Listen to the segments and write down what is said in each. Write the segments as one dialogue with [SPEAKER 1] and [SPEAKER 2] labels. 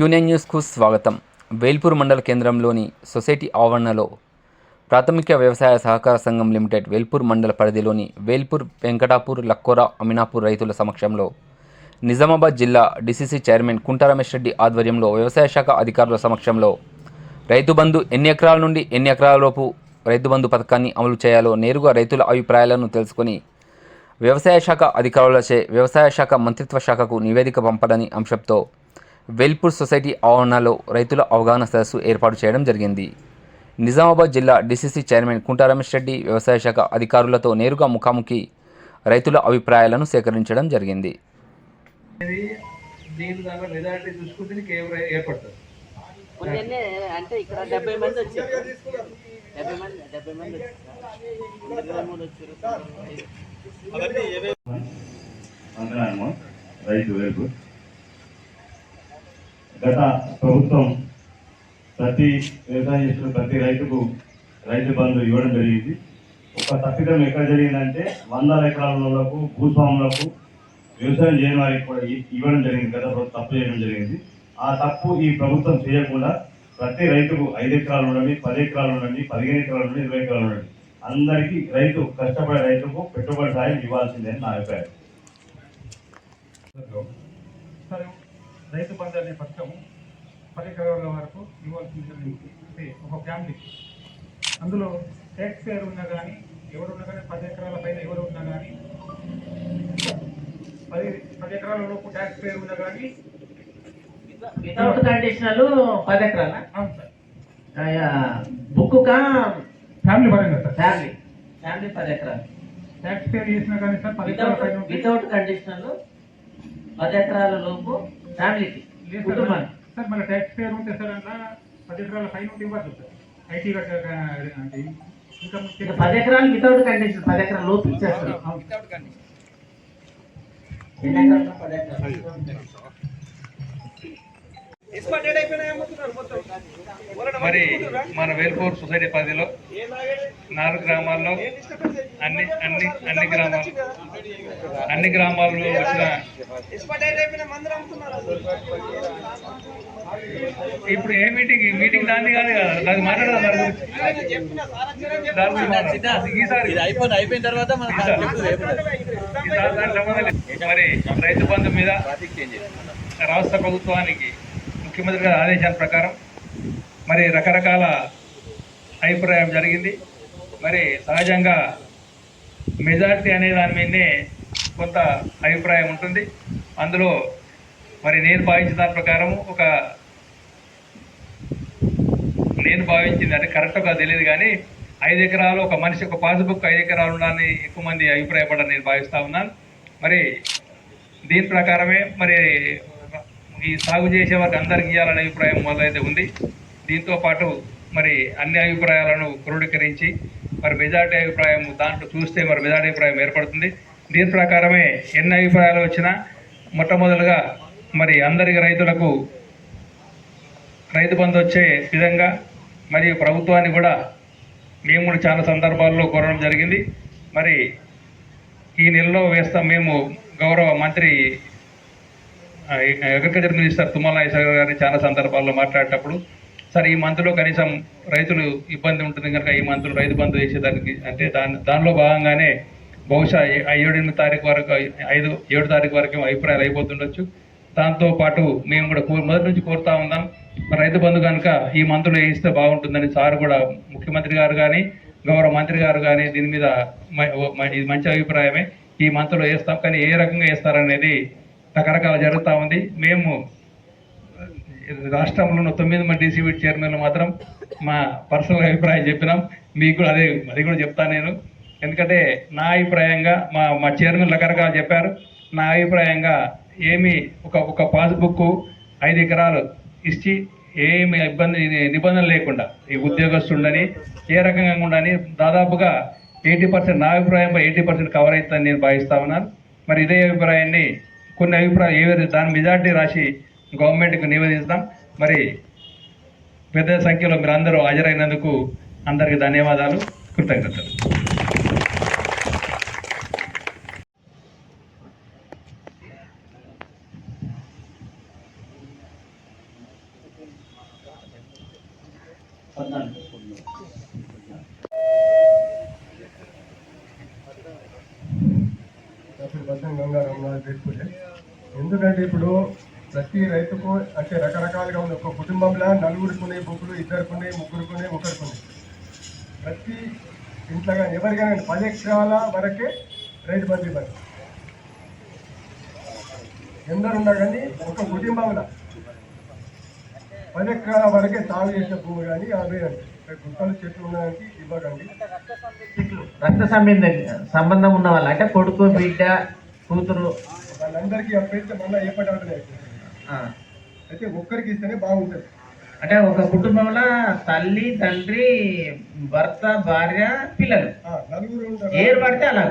[SPEAKER 1] క్యూనియన్ న్యూస్కు స్వాగతం. వేల్పూర్ మండల కేంద్రంలోని సొసైటీ ఆవరణలో ప్రాథమిక వ్యవసాయ సహకార సంఘం లిమిటెడ్ వేల్పూర్ మండల పరిధిలోని వేల్పూర్ వెంకటాపూర్ లక్కోరా అమినాపూర్ రైతుల సమక్షంలో నిజామాబాద్ జిల్లా డిసిసి చైర్మన్ కుంట రమేష్ రెడ్డి ఆధ్వర్యంలో వ్యవసాయ శాఖ అధికారుల సమక్షంలో రైతు బంధు ఎన్ని ఎకరాల నుండి ఎన్ని ఎకరాల లోపు రైతు బంధు పథకాన్ని అమలు చేయాలో నేరుగా రైతుల అభిప్రాయాలను తెలుసుకొని వ్యవసాయ శాఖ అధికారులచే వ్యవసాయ శాఖ మంత్రిత్వ శాఖకు నివేదిక పంపడని అంశంతో వేల్పూర్ సొసైటీ ఆవరణలో రైతుల అవగాహన సదస్సు ఏర్పాటు చేయడం జరిగింది. నిజామాబాద్ జిల్లా డిసిసి చైర్మన్ కుంట రమేష్ రెడ్డి వ్యవసాయ శాఖ అధికారులతో నేరుగా ముఖాముఖి రైతుల అభిప్రాయాలను సేకరించడం జరిగింది.
[SPEAKER 2] అంటే ఇక్కడ డెబ్బై మంది వచ్చారు. డెబ్బై మంది డెబ్బై మంది వచ్చారు.
[SPEAKER 3] రైతు గత ప్రభుత్వం ప్రతి వ్యవసాయం చేస్తున్న ప్రతి రైతుకు రైతు బంధు ఇవ్వడం జరిగింది. ఒక తప్పిదం ఎక్కడ జరిగిందంటే వందల ఎకరాలకు భూస్వాములకు వ్యవసాయం చేయని వారికి కూడా ఇవ్వడం జరిగింది. గత తప్పు చేయడం జరిగింది. ఆ తప్పు ఈ ప్రభుత్వం చేయకుండా ప్రతి రైతుకు ఐదు ఎకరాలు ఉండండి పది ఎకరాలు ఉండండి పదిహేను ఎకరాలు ఉండండి ఇరవై ఎకరాలు ఉండండి. అందరికీ రైతు కష్టపడే రైతుకు పెట్టుబడి సాయం ఇవ్వాల్సిందే అని నా అభిప్రాయం.
[SPEAKER 4] సరే రైతు బంధు అనే పథకం పది ఎకరాల వరకు ఇవ్వాల్సింది అంటే ఒక ఫ్యామిలీకి అందులో ట్యాక్స్ పేరు ఉన్నా కానీ ఎవరు ఉన్నా కానీ పది ఎకరాల పైన ఎవరు ఉన్నా కానీ పది పది ఎకరాల లోపు ట్యాక్స్ పేరు ఉన్నా కానీ
[SPEAKER 2] వితౌట్ కండిషనల్ పది ఎకరాల?
[SPEAKER 4] అవును సార్.
[SPEAKER 2] బుక్ కా
[SPEAKER 4] ఫ్యామిలీ పరంగా సార్.
[SPEAKER 2] ఫ్యామిలీ ఫ్యామిలీ పది ఎకరాలు.
[SPEAKER 4] ట్యాక్స్ పేరు చేసినా కానీ సార్ పది ఎకరాల
[SPEAKER 2] వితౌట్
[SPEAKER 4] పైన
[SPEAKER 2] వితౌట్ కండిషనల్ పది ఎకరాల లోపు ఫ్యామిలీకి
[SPEAKER 4] లేదు సార్
[SPEAKER 2] కుటుంబానికి
[SPEAKER 4] సార్ మన ట్యాక్స్ పేరు ఉంటే సార్ అట్లా పది ఎకరాల పైన ఉంటే ఇవ్వచ్చు సార్. ఐటీ అంటే ఇంకా
[SPEAKER 2] పది ఎకరాలు వితౌట్ కండిషన్ పది ఎకరాల లోపు ఇచ్చేస్తారు. ఎన్ని ఎకరాలు. పది ఎకరాలు.
[SPEAKER 4] మరి మన వేల్పూర్ సొసైటీ పరిధిలో నాలుగు గ్రామాల్లో అన్ని అన్ని అన్ని గ్రామాలు అన్ని గ్రామాల్లో వచ్చిన ఇప్పుడు ఏ మీటింగ్? ఈ మీటింగ్ దాన్ని కాదు కదా. దాన్ని మాట్లాడదాం దాని గురించి. ఈసారి
[SPEAKER 5] అయిపోయిన తర్వాత.
[SPEAKER 4] మరి రైతు బంధు మీద రాష్ట్ర ప్రభుత్వానికి ముఖ్యమంత్రి గారి ఆదేశాల ప్రకారం మరి రకరకాల అభిప్రాయం జరిగింది. మరి సహజంగా మెజారిటీ అనే దాని మీదనే కొంత అభిప్రాయం ఉంటుంది. అందులో మరి నేను భావించిన దాని ప్రకారం ఒక నేను భావించింది అంటే కరెక్ట్గా తెలియదు కానీ ఐదు ఎకరాలు ఒక మనిషి ఒక పాస్బుక్ ఐదు ఎకరాలు ఉండాలని ఎక్కువ మంది అభిప్రాయపడ్డారు నేను భావిస్తా ఉన్నాను. మరి దీని ప్రకారమే మరి ఈ సాగు చేసే వారికి అందరికి ఇవ్వాలనే అభిప్రాయం మొదలైతే ఉంది. దీంతో పాటు మరి అన్ని అభిప్రాయాలను క్రోడీకరించి మరి మెజార్టీ అభిప్రాయం దాంట్లో చూస్తే మరి మెజార్టీ అభిప్రాయం ఏర్పడుతుంది. దీని ప్రకారమే ఎన్ని అభిప్రాయాలు వచ్చినా మొట్టమొదలుగా మరి అందరికి రైతులకు రైతు బంధు వచ్చే విధంగా మరియు ప్రభుత్వాన్ని కూడా మేము కూడా చాలా సందర్భాల్లో కోరడం జరిగింది. మరి ఈ నెలలో వేస్తాం మేము గౌరవ మంత్రి అగ్రికల్చర్ మినిస్టర్ తుమ్మల నాగేశ్వర గారిని చాలా సందర్భాల్లో మాట్లాడేటప్పుడు సరే ఈ మంత్లో కనీసం రైతులు ఇబ్బంది ఉంటుంది కనుక ఈ మంత్లో రైతు బంధు చేసేదానికి అంటే దాని దానిలో భాగంగానే బహుశా ఏడెనిమిది తారీఖు వరకు ఐదు ఏడు తారీఖు వరకు అభిప్రాయాలు అయిపోతుండొచ్చు. దాంతో పాటు మేము కూడా కో- మొదటి నుంచి కోరుతా ఉందాం రైతు బంధు కనుక ఈ మంత్రులు వేయిస్తే బాగుంటుందని సార్ కూడా ముఖ్యమంత్రి గారు కానీ గౌరవ మంత్రి గారు కానీ దీని మీద మ- మ- ఇది మంచి అభిప్రాయమే. ఈ మంత్లో వేస్తాం కానీ ఏ రకంగా వేస్తారనేది రకరకాల జరుగుతూ ఉంది. మేము రాష్ట్రంలో ఉన్న తొమ్మిది మంది డీసీబీ చైర్మన్లు మాత్రం మా పర్సనల్ అభిప్రాయం చెప్పినాం. మీకు కూడా అదే అది కూడా చెప్తాను నేను. ఎందుకంటే నా అభిప్రాయంగా మా మా చైర్మన్ రకరకాలు చెప్పారు. నా అభిప్రాయంగా ఏమి ఒక ఒక పాస్బుక్ ఐదు ఎకరాలు ఇచ్చి ఏమి ఇబ్బంది నిబంధన లేకుండా ఈ ఉద్యోగస్తుండని ఏ రకంగా ఉండని దాదాపుగా ఎయిటీ పర్సెంట్ నా అభిప్రాయంపై ఎయిటీ పర్సెంట్ కవర్ అవుతుందని నేను భావిస్తా ఉన్నాను. మరి ఇదే అభిప్రాయాన్ని కొన్ని అభిప్రాయం ఏవైతే దాని మెజార్టీ రాసి గవర్నమెంట్కి నివేదిస్తాం. మరి పెద్ద సంఖ్యలో మీరు అందరూ హాజరైనందుకు అందరికీ ధన్యవాదాలు కృతజ్ఞతలు.
[SPEAKER 5] ఎందుకంటే ఇప్పుడు ప్రతి రైతుకు అంటే రకరకాలుగా ఉంది. ఒక కుటుంబంలో నలుగురికి ఉన్నాయి బుక్కులు ఇద్దరికి ఉన్నాయి ముగ్గురికి ఉన్నాయి ఒకరికి ఉన్నాయి ప్రతి ఇంట్లో కానీ ఎవరికైనా పది ఎకరాల వరకే రైతు బంధు ఇవ్వాలి. ఎందరు ఉన్నా కానీ ఒక కుటుంబంలో పది ఎకరాల వరకే సాగు చేసే భూమి కానీ యాభై గుంటలు చెట్లు ఉండడానికి ఇవ్వకండి.
[SPEAKER 2] రక్త సంబంధం సంబంధం ఉన్న వాళ్ళు అంటే కొడుకు బిడ్డ కూతురు
[SPEAKER 5] వాళ్ళందరికీ అప్పైతే మళ్ళీ ఏ పని అయితే ఒక్కరికి ఇస్తేనే బాగుంటుంది.
[SPEAKER 2] అంటే ఒక కుటుంబంలో తల్లి తండ్రి భర్త భార్య పిల్లలు.
[SPEAKER 5] నలుగురు ఉంటారు.
[SPEAKER 2] ఏరు పడితే అలా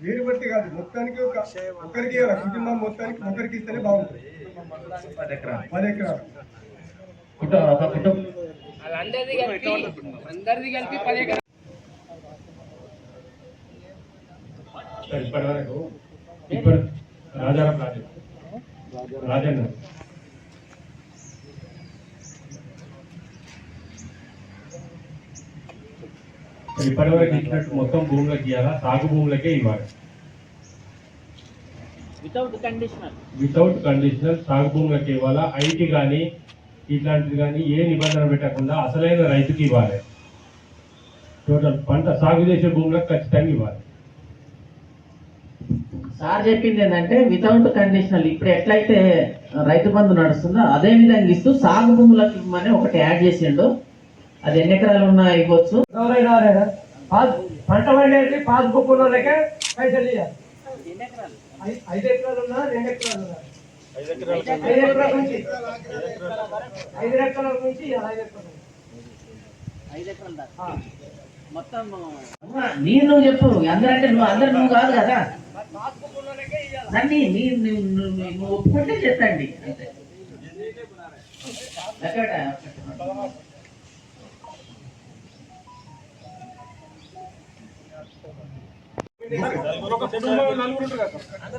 [SPEAKER 5] వేరు బట్టి కాదు మొత్తానికి ఒక ఒకరికి. కుటుంబం మొత్తానికి ఒకరికి ఇస్తేనే బాగుంటుంది.
[SPEAKER 2] పది ఎకరాలు
[SPEAKER 5] పది ఎకరాలు
[SPEAKER 2] కుటుంబం. ఒక కుటుంబం
[SPEAKER 3] ఇప్పటి వరకు ఇప్పుడు రాజారాం ప్రాజెక్ట్ రాజేంద్ర. ఇప్పటి వరకు ఇచ్చినట్టు మొత్తం భూములకు ఇవ్వాలా సాగు భూములకే ఇవ్వాలి.
[SPEAKER 2] వితౌట్ కండిషనల్
[SPEAKER 3] వితౌట్ కండిషనల్ సాగు భూములకి ఇవ్వాలా? ఐటీ కానీ ఇట్లాంటిది కానీ ఏ నిబంధన పెట్టకుండా అసలైన రైతుకి ఇవ్వాలి. టోటల్ పంట సాగు చేసే భూములకు ఖచ్చితంగా ఇవ్వాలి.
[SPEAKER 2] సార్ చెప్పింది ఏంటంటే వితౌట్ కండిషనల్ ఇప్పుడు ఎట్లయితే రైతు బంధు నడుస్తుందో అదే విధంగా ఇస్తూ సాగు భూములకు ఇవ్వమని ఒకటి యాడ్ చేసిండు. అది ఎన్ని ఎకరాలు ఉన్నా ఇవ్వచ్చు?
[SPEAKER 5] పంట పండేది పాస్ బుక్ ఉన్నోళ్ళకే పైసలు ఇవ్వాలి ఐదు ఎకరాలు ఉన్నా రెండు ఎకరాలు ఉన్నా? ఐదు ఎకరాల నుంచి. ఐదు ఎకరాల నుంచి ఇవ్వాలి, ఐదు ఎకరాలు ఆ.
[SPEAKER 2] నేను నువ్వు చెప్పు. అందరంటే నువ్వు అందరు నువ్వు కాదు కదా. దాన్ని నువ్వు ఒప్పుకుంటే చెప్పండి. అంతే.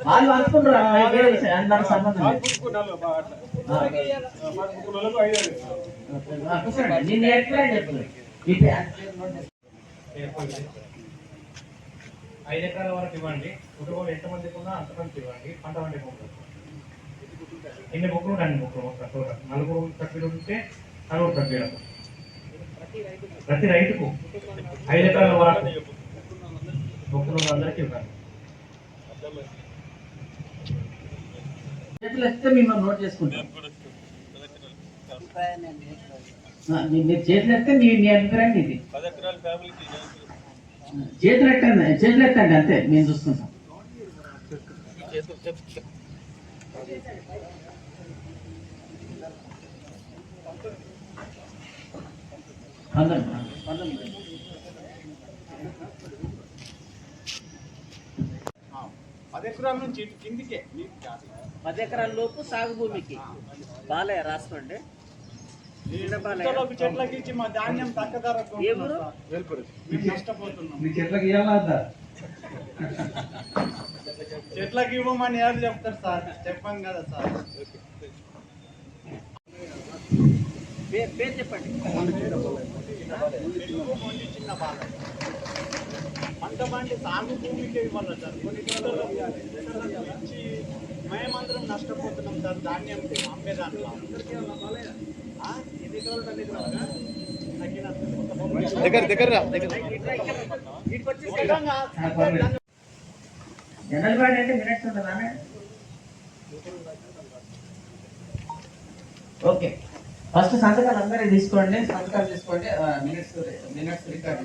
[SPEAKER 2] వాళ్ళు అనుకుంటారు? సంబంధం నేను ఎట్లా చెప్పు
[SPEAKER 3] ఐదు ఎకరాల వరకు ఇవ్వండి. కుటుంబం ఎంతమందికి ఉన్నా అంతమందికి ఇవ్వండి. పంట పండే భూములు ఎన్ని బుక్కులు రెండు బుక్కులు మొత్తం టోటల్ నలుగురు సభ్యులు ఉంటే నలుగురు సభ్యులకు ప్రతి రైతుకు ఐదు ఎకరాల వరకు బుక్కులు అందరికీ ఇవ్వండి
[SPEAKER 2] చేతులు వస్తే మిమ్మల్ని నోట్ చేసుకుంటాం. మీరు చేతులు మీ మీ అభిప్రాయం ఇది. చేతులు ఎట్టండి చేతులు అంతే మేము చూసుకుంటాం. పది ఎకరాల లోపు సాగు భూమికి బాలయ్య రాసుకోండి.
[SPEAKER 6] చెట్లకి మా ధాన్యం
[SPEAKER 2] ఊరు?
[SPEAKER 6] నష్టపోతున్నాం.
[SPEAKER 5] చెట్లకి
[SPEAKER 6] చెట్లకి ఇవ్వమని ఎవరు చెప్తారు సార్? చెప్పాం కదా సార్.
[SPEAKER 2] పేరు చెప్పండి.
[SPEAKER 6] చిన్న బాధ పంట పండి సాగు భూమికి ఇవ్వాలి సార్? కొన్ని ఇతరులకు ఇచ్చి మేమందరం నష్టపోతున్నాం సార్ ధాన్యం అమ్మే దగ్గర దగ్గర
[SPEAKER 2] జనరల్ బాడీ అంటే మినిట్స్ ఉంటుందా ఓకే. ఫస్ట్ సంతకాలు అందరూ తీసుకోండి సంతకాలు తీసుకోండి మినిట్స్ మినిట్స్ రికార్డ్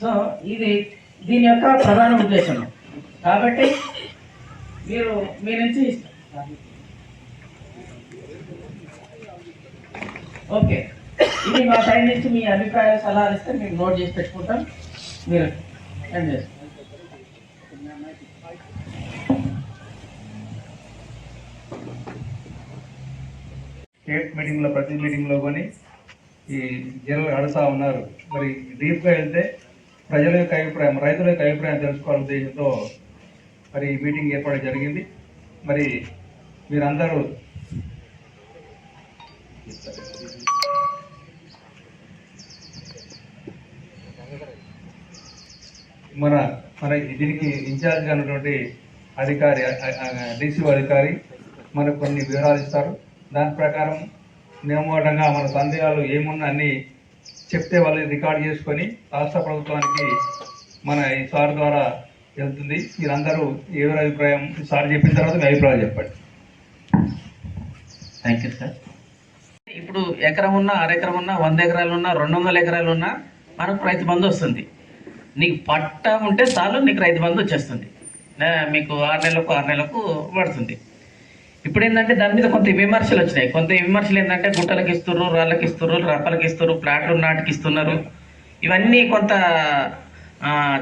[SPEAKER 2] సో ఇది దీని యొక్క ప్రధాన ఉద్దేశం. కాబట్టి మీరు మీ నుంచి ఓకే. ఇది మా సైడ్ నుంచి మీ అభిప్రాయాలు సలహాలు ఇస్తే మేము నోట్ చేసి పెట్టుకుంటాం. మీరు ఏం చేస్తారు.
[SPEAKER 4] స్టేట్ మీటింగ్లో ప్రతి మీటింగ్లో కొని ఈ జనరల్ అడుగుతా ఉన్నారు. మరి డీప్గా వెళ్తే ప్రజల యొక్క అభిప్రాయం రైతుల యొక్క అభిప్రాయం తెలుసుకోవాలనే ఉద్దేశంతో మరి ఈ మీటింగ్ ఏర్పాటు జరిగింది. మరి మీరందరూ మన మన దీనికి ఇన్ఛార్జ్గా ఉన్నటువంటి అధికారి డీసీఓ అధికారి మనకు కొన్ని వివరాలు ఇస్తారు. దాని ప్రకారం నియమోటంగా మన సందేహాలు ఏమున్నా అన్ని చెప్తే వాళ్ళు రికార్డ్ చేసుకొని రాష్ట్ర ప్రభుత్వానికి మన ఈ సార్ ద్వారా వెళ్తుంది. మీరందరూ ఎవరి అభిప్రాయం సార్ చెప్పిన తర్వాత మీ అభిప్రాయం చెప్పండి.
[SPEAKER 2] థ్యాంక్ యూ సార్ ఇప్పుడు ఎకరం ఉన్నా అరెకరం ఉన్నా వంద ఎకరాలు ఉన్నా రెండు వందల ఎకరాలు ఉన్నా మనకు రైతు బంధు వస్తుంది. నీకు పట్ట ఉంటే చాలు నీకు రైతు బంధు వచ్చేస్తుంది. మీకు ఆరు నెలలకు ఆరు నెలలకు పడుతుంది. ఇప్పుడు ఏంటంటే దాని మీద కొంత విమర్శలు వచ్చినాయి. కొంత విమర్శలు ఏంటంటే గుట్టలకు ఇస్తున్నారు రాళ్ళకి ఇస్తున్నారు రప్పలకి ఇస్తున్నారు ప్లాట్లు నాటికి ఇస్తున్నారు. ఇవన్నీ కొంత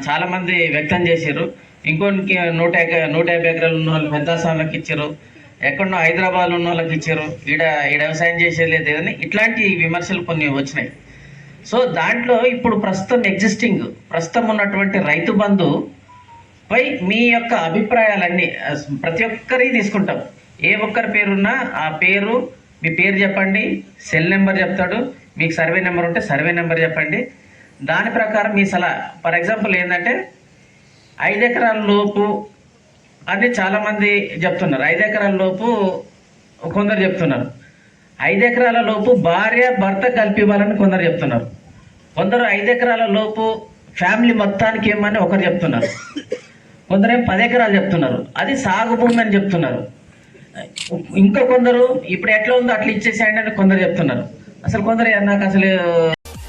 [SPEAKER 2] చాలామంది వ్యక్తం చేశారు. ఇంకొనికి నూట యాభై నూట యాభై ఎకరాలు ఉన్న వాళ్ళు పెద్ద ఇచ్చారు. ఎక్కడో హైదరాబాద్ ఉన్న వాళ్ళకి ఇచ్చారు. ఈడ ఈడ వ్యవసాయం చేసేది లేదు అని ఇట్లాంటి విమర్శలు కొన్ని వచ్చినాయి. సో దాంట్లో ఇప్పుడు ప్రస్తుతం ఎగ్జిస్టింగ్ ప్రస్తుతం ఉన్నటువంటి రైతు బంధు పై మీ యొక్క అభిప్రాయాలన్నీ ప్రతి ఒక్కరి తీసుకుంటాం. ఏ ఒక్కరి పేరున్నా ఆ పేరు మీ పేరు చెప్పండి సెల్ నెంబర్ చెప్తాడు. మీకు సర్వే నెంబర్ ఉంటే సర్వే నెంబర్ చెప్పండి. దాని ప్రకారం మీ సలహా ఫర్ ఎగ్జాంపుల్ ఏంటంటే ఐదు ఎకరాల లోపు అని చాలామంది చెప్తున్నారు ఐదు ఎకరాల లోపు కొందరు చెప్తున్నారు. ఐదు ఎకరాల లోపు భార్య భర్త కలిపి ఇవ్వాలని కొందరు చెప్తున్నారు. కొందరు ఐదు ఎకరాల లోపు ఫ్యామిలీ మొత్తానికి ఏమని ఒకరు చెప్తున్నారు. కొందరేం పది ఎకరాలు చెప్తున్నారు. అది సాగు భూమి అని చెప్తున్నారు. ఇంకా కొందరు ఇప్పుడు ఎట్లా ఉందో అట్లా ఇచ్చేసేయండి అని కొందరు చెప్తున్నారు. అసలు కొందరు నాకు అసలు